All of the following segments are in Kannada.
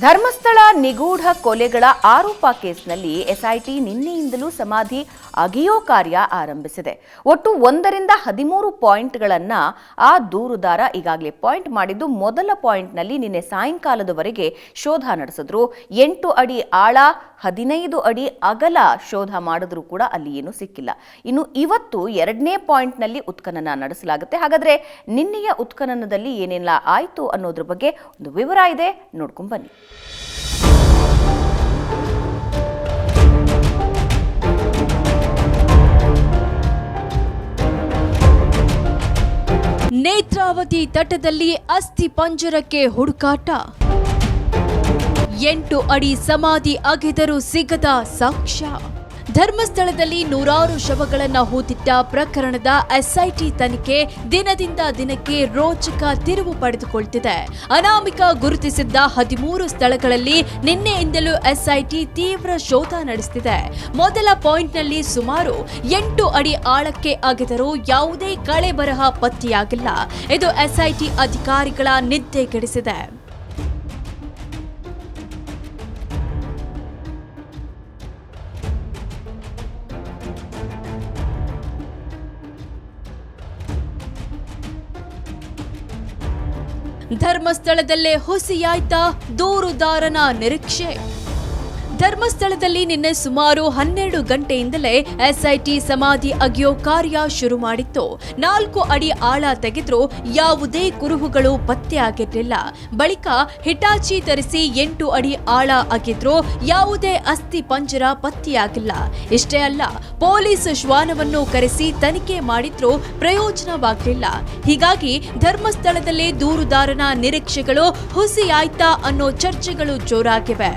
ಧರ್ಮಸ್ಥಳ ನಿಗೂಢ ಕೊಲೆಗಳ ಆರೋಪ ಕೇಸ್ನಲ್ಲಿ ಎಸ್ಐಟಿ ನಿನ್ನೆಯಿಂದಲೂ ಸಮಾಧಿ ಅಗಿಯೋ ಕಾರ್ಯ ಆರಂಭಿಸಿದೆ. ಒಟ್ಟು ಒಂದರಿಂದ ಹದಿಮೂರು ಪಾಯಿಂಟ್ಗಳನ್ನ ಆ ದೂರುದಾರ ಈಗಾಗಲೇ ಪಾಯಿಂಟ್ ಮಾಡಿದ್ದು ಮೊದಲ ಪಾಯಿಂಟ್ನಲ್ಲಿ ನಿನ್ನೆ ಸಾಯಂಕಾಲದವರೆಗೆ ಶೋಧ ನಡೆಸಿದ್ರು. ಎಂಟು ಅಡಿ ಆಳ, ಹದಿನೈದು ಅಡಿ ಅಗಲ ಶೋಧ ಮಾಡಿದ್ರೂ ಕೂಡ ಅಲ್ಲಿ ಏನೂ ಸಿಕ್ಕಿಲ್ಲ. ಇನ್ನು ಇವತ್ತು ಎರಡನೇ ಪಾಯಿಂಟ್ನಲ್ಲಿ ಉತ್ಖನನ ನಡೆಸಲಾಗುತ್ತೆ. ಹಾಗಾದ್ರೆ ನಿನ್ನೆಯ ಉತ್ಖನನದಲ್ಲಿ ಏನೆಲ್ಲ ಆಯಿತು ಅನ್ನೋದ್ರ ಬಗ್ಗೆ ಒಂದು ವಿವರ ಇದೆ. ನೋಡ್ಕೊಂಡು ಬನ್ನಿ. ನೇತ್ರಾವತಿ ತಟದಲ್ಲಿ ಅಸ್ಥಿ ಪಂಜರಕ್ಕೆ ಹುಡುಕಾಟ. ಎಂಟು ಅಡಿ ಸಮಾಧಿ ಅಗೆದರೂ ಸಿಗದ ಸಾಕ್ಷ್ಯ. ಧರ್ಮಸ್ಥಳದಲ್ಲಿ ನೂರಾರು ಶವಗಳನ್ನು ಹೂತಿಟ್ಟ ಪ್ರಕರಣದ ಎಸ್ಐಟಿ ತನಿಖೆ ದಿನದಿಂದ ದಿನಕ್ಕೆ ರೋಚಕ ತಿರುವು ಪಡೆದುಕೊಳ್ತಿದೆ. ಅನಾಮಿಕ ಗುರುತಿಸಿದ್ದ ಹದಿಮೂರು ಸ್ಥಳಗಳಲ್ಲಿ ನಿನ್ನೆಯಿಂದಲೂ ಎಸ್ಐಟಿ ತೀವ್ರ ಶೋಧ ನಡೆಸುತ್ತಿದೆ ಮೊದಲ ಪಾಯಿಂಟ್ನಲ್ಲಿ ಸುಮಾರು ಎಂಟು ಅಡಿ ಆಳಕ್ಕೆ ಅಗೆದರೂ ಯಾವುದೇ ಕಳೆ ಬರಹ ಪತ್ತೆಯಾಗಿಲ್ಲ. ಇದು ಎಸ್ಐಟಿ ಅಧಿಕಾರಿಗಳ ನಿದ್ದೆಗೆಡಿಸಿದೆ ಧರ್ಮಸ್ಥಳದಲ್ಲೇ ಹುಸಿಯಾಯ್ತಾ ದೂರುದಾರನ ನಿರೀಕ್ಷೆ. ಧರ್ಮಸ್ಥಳದಲ್ಲಿ ನಿನ್ನೆ ಸುಮಾರು ಹನ್ನೆರಡು ಗಂಟೆಯಿಂದಲೇ ಎಸ್ಐಟಿ ಸಮಾಧಿ ಅಗಿಯೋ ಕಾರ್ಯ ಶುರು ಮಾಡಿತ್ತು. ನಾಲ್ಕು ಅಡಿ ಆಳ ತೆಗೆದ್ರೂ ಯಾವುದೇ ಕುರುಹುಗಳು ಪತ್ತೆಯಾಗಿರಲಿಲ್ಲ ಬಳಿಕ ಹಿಟಾಚಿ ತರಿಸಿ ಎಂಟು ಅಡಿ ಆಳ ಅಗೆದ್ರೂ ಯಾವುದೇ ಅಸ್ಥಿ ಪಂಜರ ಪತ್ತೆಯಾಗಿಲ್ಲ. ಇಷ್ಟೇ ಅಲ್ಲ, ಪೊಲೀಸ್ ಶ್ವಾನವನ್ನು ಕರೆಸಿ ತನಿಖೆ ಮಾಡಿದ್ರೂ ಪ್ರಯೋಜನವಾಗಲಿಲ್ಲ. ಹೀಗಾಗಿ ಧರ್ಮಸ್ಥಳದಲ್ಲಿ ದೂರುದಾರನ ನಿರೀಕ್ಷೆಗಳು ಹುಸಿಯಾಯ್ತಾ ಅನ್ನೋ ಚರ್ಚೆಗಳು ಜೋರಾಗಿವೆ.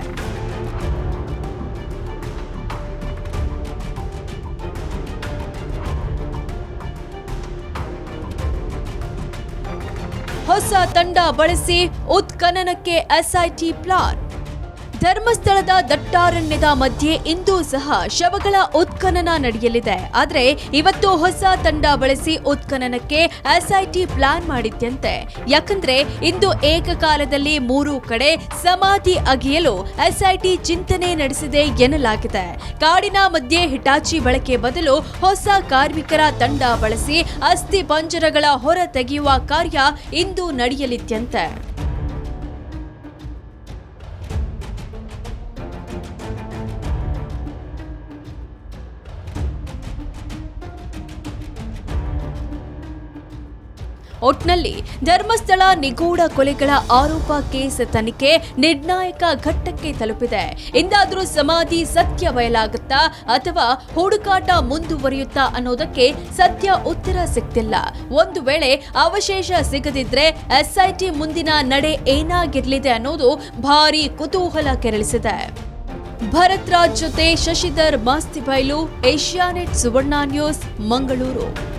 ಹೊಸ ತಂಡ ಬಳಸಿ ಉತ್ಖನನಕ್ಕೆ ಎಸ್ಐಟಿ ಪ್ಲಾನ್ ಧರ್ಮಸ್ಥಳದ ದಟ್ಟಾರಣ್ಯದ ಮಧ್ಯೆ ಇಂದೂ ಸಹ ಶವಗಳ ಉತ್ಖನನ ನಡೆಯಲಿದೆ. ಆದರೆ ಇವತ್ತು ಹೊಸ ತಂಡ ಬಳಸಿ ಉತ್ಖನನಕ್ಕೆ ಎಸ್ಐಟಿ ಪ್ಲಾನ್ ಮಾಡಿದ್ಯಂತೆ. ಯಾಕಂದ್ರೆ ಇಂದು ಏಕಕಾಲದಲ್ಲಿ ಮೂರು ಕಡೆ ಸಮಾಧಿ ಅಗೆಯಲು ಎಸ್ಐಟಿ ಚಿಂತನೆ ನಡೆಸಿದೆ ಎನ್ನಲಾಗಿದೆ. ಕಾಡಿನ ಮಧ್ಯೆ ಹಿಟಾಚಿ ಬಳಕೆ ಬದಲು ಹೊಸ ಕಾರ್ಮಿಕರ ತಂಡ ಬಳಸಿ ಅಸ್ಥಿ ಪಂಜರಗಳ ಹೊರ ತೆಗೆಯುವ ಕಾರ್ಯ ಇಂದು ನಡೆಯಲಿದ್ಯಂತೆ. ಒಟ್ನಲ್ಲಿ ಧರ್ಮಸ್ಥಳ ನಿಗೂಢ ಕೊಲೆಗಳ ಆರೋಪ ಕೇಸ್ ತನಿಖೆ ನಿರ್ಣಾಯಕ ಘಟ್ಟಕ್ಕೆ ತಲುಪಿದೆ. ಎಂದಾದರೂ ಸಮಾಧಿ ಸತ್ಯ ಬಯಲಾಗುತ್ತಾ ಅಥವಾ ಹುಡುಕಾಟ ಮುಂದುವರಿಯುತ್ತಾ ಅನ್ನೋದಕ್ಕೆ ಸದ್ಯ ಉತ್ತರ ಸಿಗ್ತಿಲ್ಲ. ಒಂದು ವೇಳೆ ಅವಶೇಷ ಸಿಗದಿದ್ರೆ ಎಸ್ಐಟಿ ಮುಂದಿನ ನಡೆ ಏನಾಗಿರಲಿದೆ ಅನ್ನೋದು ಭಾರಿ ಕುತೂಹಲ ಕೆರಳಿಸಿದೆ. ಭರತ್ ರಾಜ್ ಜೊತೆ Shashidhar Mastibailu Asianet, Suvarna news, Mangaluru.